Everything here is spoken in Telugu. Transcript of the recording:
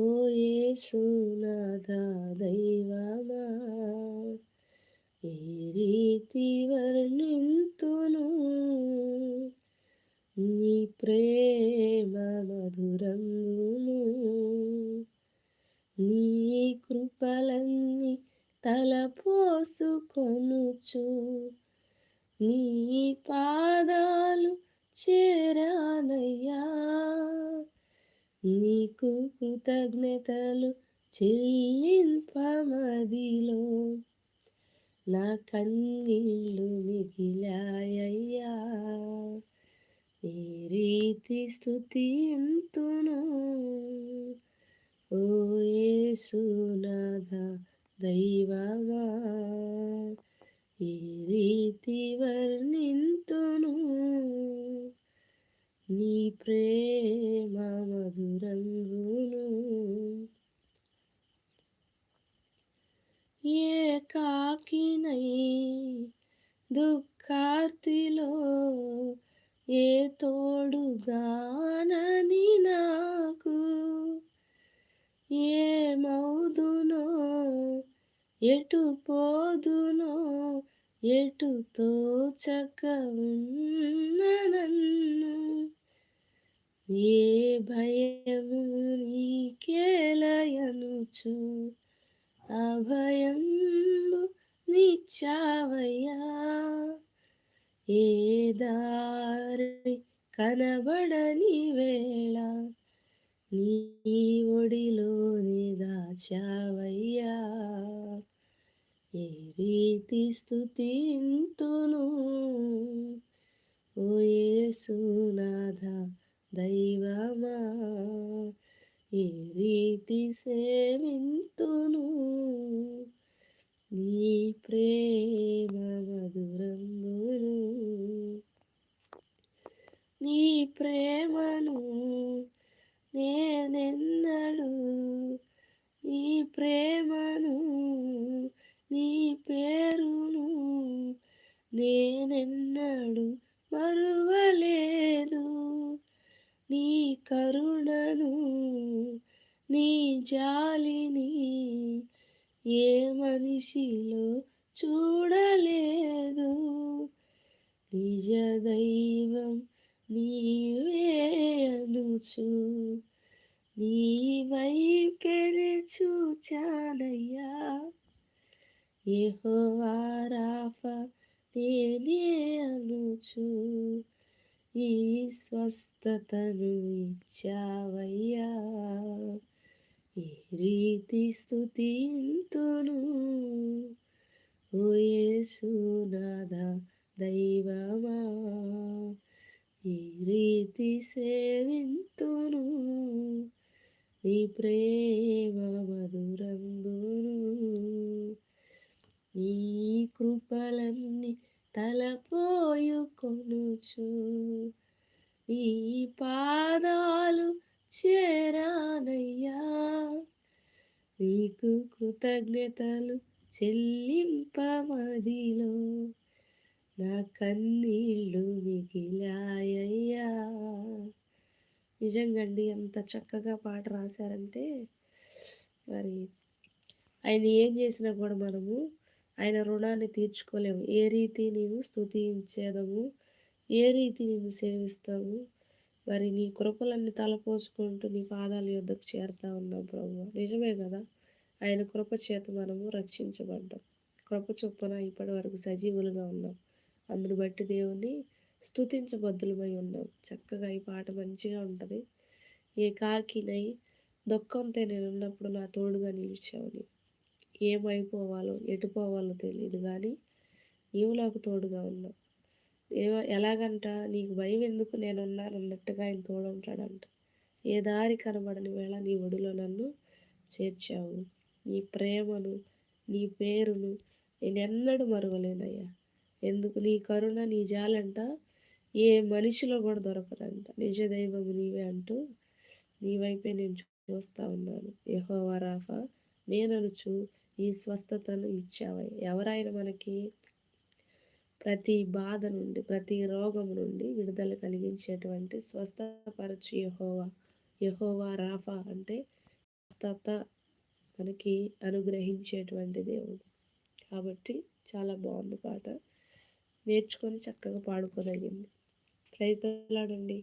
ఓ యేసునాథ దైవమా ఏ రీతి వర్ణింతును? నీ ప్రేమ మధురంగును. నీ కృపలన్నీ తలపోసుకొనుచు నీ పాదాలు చేరానయ్యా. నీకు కృతజ్ఞతలు చెల్లింపమదిలో. నా కన్నీళ్ళు మిగిలాయ్యా ఏ రీతి స్థుతింతును ఓ ఏసునాథ దైవమా. ఈ రీతి వర్ణింతును. నీ ప్రేమ మధుర ఏ కాకినై దుఃఖార్తిలో ఏ తోడుగానని నాకు? ఏ మౌదునో ఎటు పోదునో ఎటు తోచక ఉన్న నన్ను? ఏ భయము నీకేలయనుచు అభయం దారి కనబడని వేళ నీ ఒడిలోని దాచావయ్యా ఏ రీతి స్థుతింతును ఓ యేసునాథ దైవమా ఏ రీతి సేవింతును నీ ప్రేమ మధురంబును నీ ప్రేమను నేనెన్నడు నీ ప్రేమను నీ పేరును నేనెన్నడు మరువలేదు. నీ కరుణను నీ జాలిని ఏ మనిషిలో చూడలేదు. నిజ దైవం నీవేనుచు నీవై నీ వైఖరి చూచానయ్యా యెహోవారాఫ నేనే అనుచు ఈ స్వస్థతను ఇచ్చావయ్యా. ఏ రీతి స్థుతింతును ఓ యేసునాథ దైవమా. ఈ రీతి సేవింతును. నీ ప్రేమ మధురంబును. నీ కృపలన్నీ తలపోయుకొనుచు. నీ పాదాలు చేరానయ్యా. నీకు కృతజ్ఞతలు చెల్లింపమదిలో నా కన్నీళ్ళు మిగిలాయ్యా నిజంగా అండి ఎంత చక్కగా పాట రాశారంటే మరి ఆయన ఏం చేసినా కూడా మనము ఆయన రుణాన్ని తీర్చుకోలేము. ఏ రీతి నీవు స్థుతించేదము ఏ రీతి నీవు సేవిస్తాము మరి నీ కృపలన్నీ తలపోసుకుంటూ నీ పాదాల యొద్దకు చేరుతా ఉన్నాం ప్రభు. నిజమే కదా? ఆయన కృప చేత మనము రక్షించబడ్డాం. కృప చొప్పున ఇప్పటి వరకు సజీవులుగా ఉన్నాం. అందును బట్టి దేవుని స్థుతించబద్దులమై ఉన్నాం. చక్కగా ఈ పాట మంచిగా ఉంటుంది. ఏ కాకినై దుఃఖంతో నేను ఉన్నప్పుడు నా తోడుగా నిలిచావు ఏమైపోవాలో ఎటు పోవాలో తెలియదు కానీ నీవు నాకు తోడుగా ఉన్నావు. ఏమో ఎలాగంట? నీకు భయం ఎందుకు? నేనున్నాను అన్నట్టుగా ఆయన తోడుంటాడంట ఏ దారి కనబడని వేళ నీ ఒడిలో నన్ను చేర్చావు. నీ ప్రేమను నీ పేరును నేను ఎన్నడూ మరువలేనయ్యా. ఎందుకు నీ కరుణ నీ జాలంట? ఏ మనిషిలో కూడా దొరకదంట. నిజ దైవం నీవే అంటూ నీ వైపే నేను చూస్తా ఉన్నాను. యహోవా రాఫా నేననుచు ఈ స్వస్థతను ఇచ్చావా. ఎవరైనా మనకి ప్రతి బాధ నుండి ప్రతి రోగం నుండి విడుదల కలిగించేటువంటి స్వస్థపరచు యహోవా. యహోవా రాఫా అంటే స్వస్థత మనకి అనుగ్రహించేటువంటి దేవుడు. కాబట్టి చాలా బాగుంది పాట. నేర్చుకొని చక్కగా పాడుకోదగింది ప్రైజ్ తలాడండి